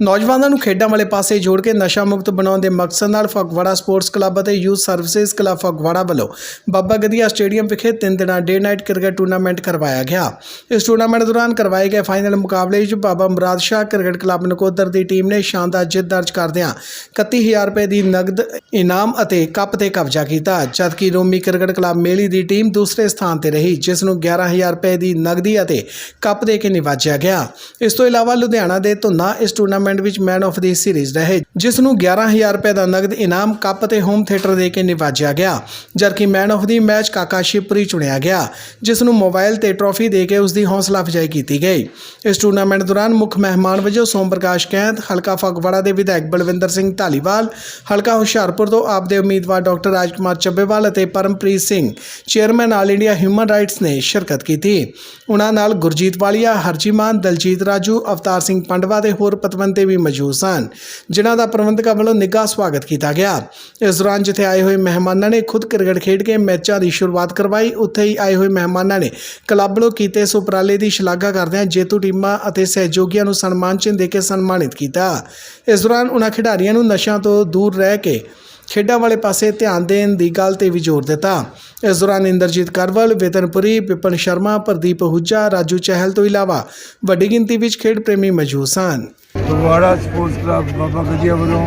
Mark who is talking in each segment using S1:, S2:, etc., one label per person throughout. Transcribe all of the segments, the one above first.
S1: ਨੌਜਵਾਨਾਂ ਨੂੰ ਖੇਡਾਂ ਵਾਲੇ ਪਾਸੇ ਜੋੜ ਕੇ ਨਸ਼ਾ ਮੁਕਤ ਬਣਾਉਣ ਦੇ ਮਕਸਦ ਨਾਲ ਫਗਵਾੜਾ ਸਪੋਰਟਸ ਕਲੱਬ ਅਤੇ ਯੂਥ ਸਰਵਿਸਿਜ਼ ਕਲੱਬ ਫਗਵਾੜਾ ਵੱਲੋਂ ਬਾਬਾ ਗਦੀਆ ਸਟੇਡੀਅਮ ਵਿਖੇ ਤਿੰਨ ਦਿਨਾਂ ਡੇ ਨਾਈਟ ਕ੍ਰਿਕਟ ਟੂਰਨਾਮੈਂਟ ਕਰਵਾਇਆ ਗਿਆ। ਇਸ ਟੂਰਨਾਮੈਂਟ ਦੌਰਾਨ ਕਰਵਾਏ ਗਏ ਫਾਈਨਲ ਮੁਕਾਬਲੇ ਵਿੱਚ ਬਾਬਾ ਮੁਰਾਦ ਸ਼ਾਹ ਕ੍ਰਿਕਟ ਕਲੱਬ ਨਕੋਦਰ ਦੀ ਟੀਮ ਨੇ ਸ਼ਾਨਦਾਰ ਜਿੱਤ ਦਰਜ ਕਰਦਿਆਂ 31000 ਰੁਪਏ ਦੀ ਨਗਦ ਇਨਾਮ ਅਤੇ ਕੱਪ ਤੇ ਕਬਜ਼ਾ ਕੀਤਾ, ਜਦਕਿ ਰੋਮੀ ਕ੍ਰਿਕਟ ਕਲੱਬ ਮੇਲੀ ਦੀ ਟੀਮ ਦੂਸਰੇ ਸਥਾਨ ਤੇ ਰਹੀ, ਜਿਸ ਨੂੰ 11000 ਰੁਪਏ ਦੀ ਨਗਦੀ ਅਤੇ ਕੱਪ ਦੇ ਕੇ ਨਿਵਾਜਿਆ ਗਿਆ। ਇਸ ਤੋਂ ਇਲਾਵਾ ਲੁਧਿਆਣਾ ਦੇ ਧੁੰਨਾ ਇਸ ਟੂਰਨਾਮੈਂਟ ਵਿੱਚ ਮੈਨ ਆਫ ਦੀ ਸੀਰੀਜ਼ ਰਹੇ ਜਿਸ ਨੂੰ 11000 ਰੁਪਏ ਦਾ ਨਗਦ ਇਨਾਮ ਕੱਪ ਤੇ ਹੋਮ ਥੀਏਟਰ ਦੇ ਕੇ ਨਿਵਾਜਿਆ ਗਿਆ, ਜਦਕਿ ਮੈਨ ਆਫ ਦੀ ਮੈਚ ਕਾਕਾ ਸ਼ਿਪਰੀ ਚੁਣਿਆ ਗਿਆ ਜਿਸ ਨੂੰ ਮੋਬਾਈਲ ਤੇ ਟਰੋਫੀ ਦੇ ਕੇ ਉਸ ਦੀ ਹੌਸਲਾ ਅਫਜ਼ਾਈ ਕੀਤੀ ਗਈ। ਇਸ ਟੂਰਨਾਮੈਂਟ ਦੌਰਾਨ ਮੁੱਖ ਮਹਿਮਾਨ ਵਜੋਂ ਸੋਮ ਪ੍ਰਕਾਸ਼ ਕੈਂਥ, ਹਲਕਾ ਫਗਵਾੜਾ ਦੇ ਵਿਧਾਇਕ ਬਲਵਿੰਦਰ ਸਿੰਘ ਢਾਲੀਵਾਲ ਹਲਕਾ ਹੁਸ਼ਿਆਰਪੁਰ ਤੋਂ ਆਪ ਦੇ ਉਮੀਦਵਾਰ ਡਾਕਟਰ ਰਾਜਕੁਮਾਰ ਚੱਬੇਵਾਲ ਅਤੇ Parampreet Singh chairman all India human rights ਨੇ ਸ਼ਿਰਕਤ ਕੀਤੀ। ਉਹਨਾਂ ਨਾਲ ਗੁਰਜੀਤ ਵਾਲੀਆ ਹਰਜੀਮਾਨ ਦਲਜੀਤ ਰਾਜੂ, ਅਵਤਾਰ ਸਿੰਘ ਪੰਡਵਾ ਤੇ ਹੋਰ ਪਤਵੰਤੇ ਵੀ ਮੌਜੂਦ ਸਨ, ਜਿਨ੍ਹਾਂ ਦਾ ਪ੍ਰਬੰਧਕਾਂ ਵੱਲੋਂ ਨਿੱਘਾ ਸਵਾਗਤ ਕੀਤਾ ਗਿਆ। ਇਸ ਦੌਰਾਨ ਜਿੱਥੇ ਆਏ ਹੋਏ ਮਹਿਮਾਨਾਂ ਨੇ ਖੁਦ ਕ੍ਰਿਕਟ ਖੇਡ ਕੇ ਮੈਚਾਂ ਦੀ ਸ਼ੁਰੂਆਤ ਕਰਵਾਈ, ਉੱਥੇ ਹੀ ਆਏ ਹੋਏ ਮਹਿਮਾਨਾਂ ਨੇ ਕਲੱਬ ਵੱਲੋਂ ਕੀਤੇ ਇਸ ਉਪਰਾਲੇ ਦੀ ਸ਼ਲਾਘਾ ਕਰਦਿਆਂ ਜੇਤੂ ਟੀਮਾਂ ਅਤੇ ਸਹਿਯੋਗੀਆਂ ਨੂੰ ਸਨਮਾਨ ਚਿੰਨ੍ਹ ਦੇ ਕੇ ਸਨਮਾਨਿਤ ਕੀਤਾ। ਇਸ ਦੌਰਾਨ ਉਨ੍ਹਾਂ ਖਿਡਾਰੀਆਂ ਨੂੰ ਨਸ਼ਿਆਂ ਤੋਂ ਦੂਰ ਰਹਿ ਕੇ ਖੇਡਾਂ ਵਾਲੇ ਪਾਸੇ ਧਿਆਨ ਦੇਣ ਦੀ ਗੱਲ ਤੇ ਵੀ ਜ਼ੋਰ ਦਿੱਤਾ। ਇਸ ਦੌਰਾਨ ਇੰਦਰਜੀਤ ਕਰਵਲ ਵੇਤਨਪੁਰੀ ਵਿਪਨ ਸ਼ਰਮਾ, ਪ੍ਰਦੀਪ ਹੁੱਜਾ, ਰਾਜੂ ਚਹਿਲ ਤੋਂ ਇਲਾਵਾ ਵੱਡੀ ਗਿਣਤੀ ਵਿੱਚ ਖੇਡ ਪ੍ਰੇਮੀ ਮੌਜੂਦ ਸਨ।
S2: ਫਗਵਾੜਾ ਸਪੋਰਟਸ ਕਲੱਬ ਬਾਬਾ ਗਜੀਆ ਵੱਲੋਂ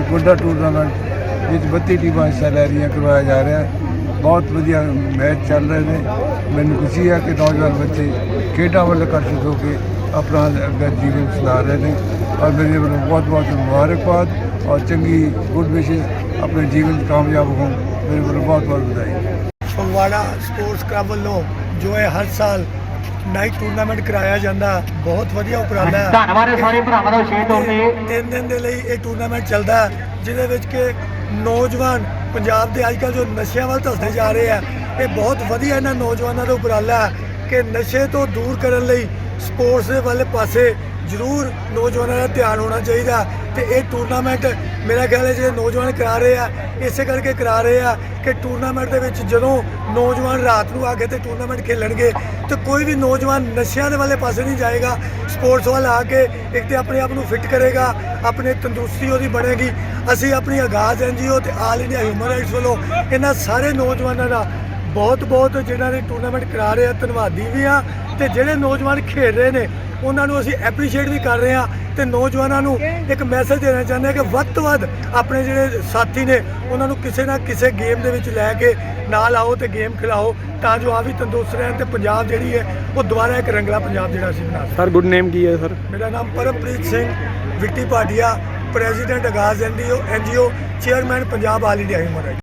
S2: ਇੱਕ ਵੱਡਾ ਟੂਰਨਾਮੈਂਟ ਵਿੱਚ 32 ਟੀਮਾਂ ਹਿੱਸਾ ਲੈ ਰਹੀਆਂ, ਕਰਵਾਇਆ ਜਾ ਰਿਹਾ। ਹੈ ਬਹੁਤ ਵਧੀਆ ਮੈਚ ਚੱਲ ਰਹੇ ਨੇ। ਮੈਨੂੰ ਖੁਸ਼ੀ ਹੈ ਕਿ ਨੌਜਵਾਨ ਬੱਚੇ ਖੇਡਾਂ ਵੱਲ ਆਕਰਸ਼ਿਤ ਹੋ ਕੇ ਆਪਣਾ ਅੱਗੇ ਜੀਵਨ ਸੁਧਾਰ ਰਹੇ ਨੇ ਔਰ ਮੇਰੇ ਵੱਲੋਂ ਬਹੁਤ ਬਹੁਤ ਮੁਬਾਰਕਬਾਦ ਔਰ ਚੰਗੀ ਗੁੱਡ ਵਿਸ਼ੇਸ ਆਪਣੇ ਜੀਵਨ ਕਾਮਯਾਬ ਹੋਣ ਮੇਰੇ ਵੱਲੋਂ ਬਹੁਤ ਬਹੁਤ ਵਧਾਈ।
S3: ਫਗਵਾੜਾ ਸਪੋਰਟਸ ਕਲੱਬ ਵੱਲੋਂ ਜੋ ਹੈ ਹਰ ਸਾਲ ਨਾਈਟ ਟੂਰਨਾਮੈਂਟ ਕਰਾਇਆ ਜਾਂਦਾ ਬਹੁਤ ਵਧੀਆ ਉਪਰਾਲਾ ਹੈ।
S4: ਧੰਨਵਾਦ ਹੈ ਸਾਰੇ ਭਰਾਵਾਂ ਦਾ ਸ਼ੇਅਰ ਹੋਣ ਤੇ।
S3: ਤਿੰਨ ਦਿਨ ਦੇ ਲਈ ਇਹ ਟੂਰਨਾਮੈਂਟ ਚੱਲਦਾ ਜਿਹਦੇ ਵਿੱਚ ਕਿ ਨੌਜਵਾਨ ਪੰਜਾਬ ਦੇ ਅੱਜਕੱਲ ਜੋ ਨਸ਼ਿਆਂ ਵੱਲ ਧੱਸਦੇ ਜਾ ਰਹੇ ਆ ਇਹ ਬਹੁਤ ਵਧੀਆ ਇਹਨਾਂ ਨੌਜਵਾਨਾਂ ਦਾ ਉਪਰਾਲਾ ਹੈ ਕਿ ਨਸ਼ੇ ਤੋਂ ਦੂਰ ਕਰਨ ਲਈ ਸਪੋਰਟਸ ਦੇ ਵਾਲੇ ਪਾਸੇ ਜ਼ਰੂਰ ਨੌਜਵਾਨਾਂ ਦਾ ਧਿਆਨ ਹੋਣਾ ਚਾਹੀਦਾ ਤੇ ਇਹ ਟੂਰਨਾਮੈਂਟ ਮੇਰਾ ਖਿਆਲ ਹੈ ਜਿਹੜੇ ਨੌਜਵਾਨ ਕਰਾ ਰਹੇ ਆ, ਇਸੇ ਕਰਕੇ ਕਰਾ ਰਹੇ ਆ ਕਿ ਟੂਰਨਾਮੈਂਟ ਦੇ ਵਿੱਚ ਜਦੋਂ ਨੌਜਵਾਨ ਰਾਤ ਨੂੰ ਆ ਕੇ ਤੇ ਟੂਰਨਾਮੈਂਟ ਖੇਲਣਗੇ ਤੇ ਕੋਈ ਵੀ ਨੌਜਵਾਨ ਨਸ਼ਿਆਂ ਦੇ ਵਾਲੇ ਪਾਸੇ ਨਹੀਂ ਜਾਏਗਾ, ਸਪੋਰਟਸ ਵੱਲ ਆ ਕੇ ਇੱਕ ਤੇ ਆਪਣੇ ਆਪ ਨੂੰ ਫਿੱਟ ਕਰੇਗਾ, ਆਪਣੇ ਤੰਦਰੁਸਤੀ ਉਹਦੀ ਬਣੇਗੀ। ਅਸੀਂ ਆਪਣੀ ਆਗਾਜ਼ ਐਨਜੀਓ ਤੇ ਆਲ ਇੰਡੀਆ ਹਿਊਮਨ ਰਾਈਟਸ ਵੱਲੋਂ ਇਹਨਾਂ ਸਾਰੇ ਨੌਜਵਾਨਾਂ ਦਾ ਬਹੁਤ ਬਹੁਤ ਜਿਨ੍ਹਾਂ ਨੇ ਟੂਰਨਾਮੈਂਟ ਕਰਾ ਰਹੇ ਆ ਧੰਨਵਾਦੀ ਵੀ ਆ ਤੇ ਜਿਹੜੇ ਨੌਜਵਾਨ ਖੇਡ ਰਹੇ ਨੇ ਉਹਨਾਂ ਨੂੰ ਅਸੀਂ ਐਪਰੀਸ਼ੀਏਟ ਵੀ ਕਰ ਰਹੇ ਆ ਤੇ ਨੌਜਵਾਨਾਂ ਨੂੰ ਇੱਕ ਮੈਸੇਜ ਦੇਣਾ ਚਾਹੁੰਦੇ ਆ ਕਿ ਵੱਧ ਤੋਂ ਵੱਧ ਆਪਣੇ ਜਿਹੜੇ ਸਾਥੀ ਨੇ ਉਹਨਾਂ ਨੂੰ ਕਿਸੇ ਨਾ ਕਿਸੇ ਗੇਮ ਦੇ ਵਿੱਚ ਲੈ ਕੇ ਨਾਲ ਆਓ ਤੇ ਗੇਮ ਖਿਲਾਓ ਤਾਂ ਜੋ ਆ ਵੀ ਤੰਦਰੁਸਤ ਰਹਿਣ ਤੇ ਪੰਜਾਬ ਜਿਹੜੀ ਹੈ ਉਹ ਦੁਬਾਰਾ ਇੱਕ ਰੰਗਲਾ ਪੰਜਾਬ ਜਿਹੜਾ ਅਸੀਂ ਬਣਾ
S5: ਸਰ ਗੁੱਡ ਨੇਮ ਕੀ ਹੈ ਸਰ
S3: ਮੇਰਾ ਨਾਮ Parampreet Singh ਵਿਕਟੀ Bhatia president Aagaaz NGO NGO chairman Punjab all India human